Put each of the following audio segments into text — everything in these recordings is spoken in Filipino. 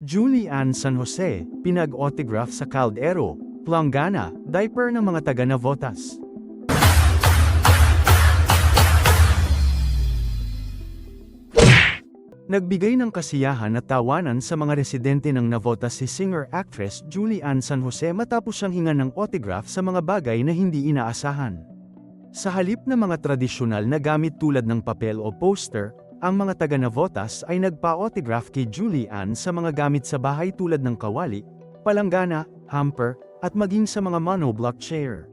Julie Ann San Jose, pinag-autograph sa Caldero, Planggana, diaper ng mga taga Navotas. Nagbigay ng kasiyahan at tawanan sa mga residente ng Navotas si singer-actress Julie Ann San Jose matapos siyang hinga ng autograph sa mga bagay na hindi inaasahan. Sa halip na mga tradisyonal na gamit tulad ng papel o poster, ang mga taga Navotas ay nagpa-autograph kay Julie Ann sa mga gamit sa bahay tulad ng kawali, palanggana, hamper, at maging sa mga monoblock chair.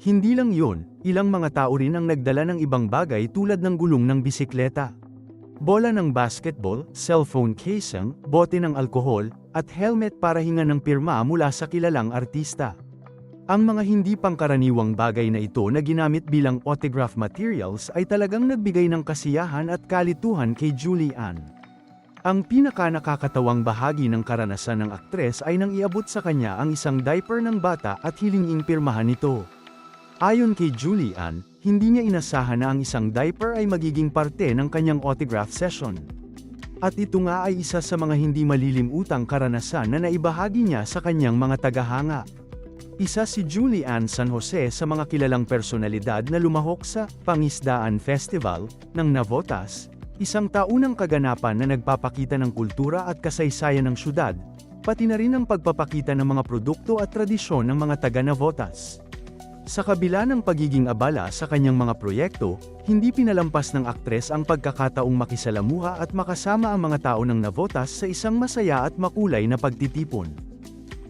Hindi lang yun, ilang mga tao rin ang nagdala ng ibang bagay tulad ng gulong ng bisikleta. Bola ng basketball, cellphone casing, bote ng alkohol, at helmet para hinga ng pirma mula sa kilalang artista. Ang mga hindi pangkaraniwang bagay na ito na ginamit bilang autograph materials ay talagang nagbigay ng kasiyahan at kalituhan kay Julie Ann. Ang pinaka nakakatawang bahagi ng karanasan ng aktres ay nang iabot sa kanya ang isang diaper ng bata at hilinging pirmahan nito. Ayon kay Julie Ann, hindi niya inasahan na ang isang diaper ay magiging parte ng kanyang autograph session. At ito nga ay isa sa mga hindi malilimutang karanasan na naibahagi niya sa kanyang mga tagahanga. Isa si Julie San Jose sa mga kilalang personalidad na lumahok sa Pangisdaan Festival ng Navotas, isang taunang kaganapan na nagpapakita ng kultura at kasaysayan ng syudad, pati na rin ang pagpapakita ng mga produkto at tradisyon ng mga taga Navotas. Sa kabila ng pagiging abala sa kanyang mga proyekto, hindi pinalampas ng aktres ang pagkakataong makisalamuha at makasama ang mga tao ng Navotas sa isang masaya at makulay na pagtitipon.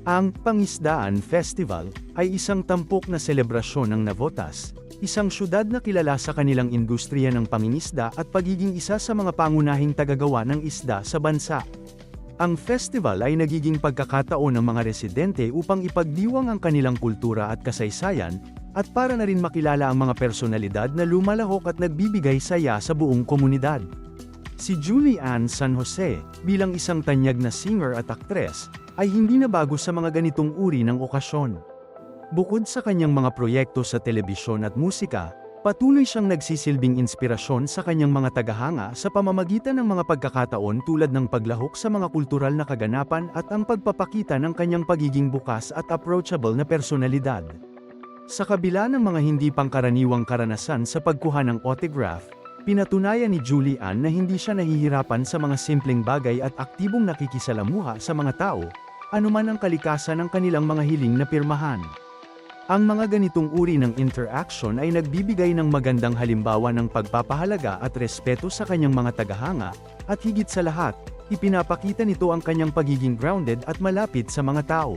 Ang Pangisdaan Festival ay isang tampok na selebrasyon ng Navotas, isang syudad na kilala sa kanilang industriya ng pangingisda at pagiging isa sa mga pangunahing tagagawa ng isda sa bansa. Ang festival ay nagiging pagkakataon ng mga residente upang ipagdiwang ang kanilang kultura at kasaysayan, at para na rin makilala ang mga personalidad na lumalahok at nagbibigay saya sa buong komunidad. Si Julie Ann San Jose, bilang isang tanyag na singer at aktres, ay hindi na bago sa mga ganitong uri ng okasyon. Bukod sa kanyang mga proyekto sa telebisyon at musika, patuloy siyang nagsisilbing inspirasyon sa kanyang mga tagahanga sa pamamagitan ng mga pagkakataon tulad ng paglahok sa mga kultural na kaganapan at ang pagpapakita ng kanyang pagiging bukas at approachable na personalidad. Sa kabila ng mga hindi pangkaraniwang karanasan sa pagkuha ng autograph, pinatunayan ni Julie Ann na hindi siya nahihirapan sa mga simpleng bagay at aktibong nakikisalamuha sa mga tao, anuman ang kalikasan ng kanilang mga hiling na pirmahan. Ang mga ganitong uri ng interaction ay nagbibigay ng magandang halimbawa ng pagpapahalaga at respeto sa kanyang mga tagahanga, at higit sa lahat, ipinapakita nito ang kanyang pagiging grounded at malapit sa mga tao.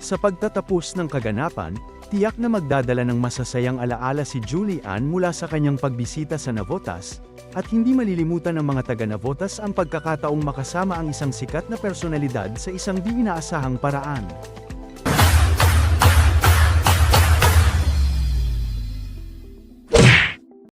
Sa pagtatapos ng kaganapan, tiyak na magdadala ng masasayang alaala si Julie Ann mula sa kanyang pagbisita sa Navotas, at hindi malilimutan ng mga taga Navotas ang pagkakataong makasama ang isang sikat na personalidad sa isang di inaasahang paraan.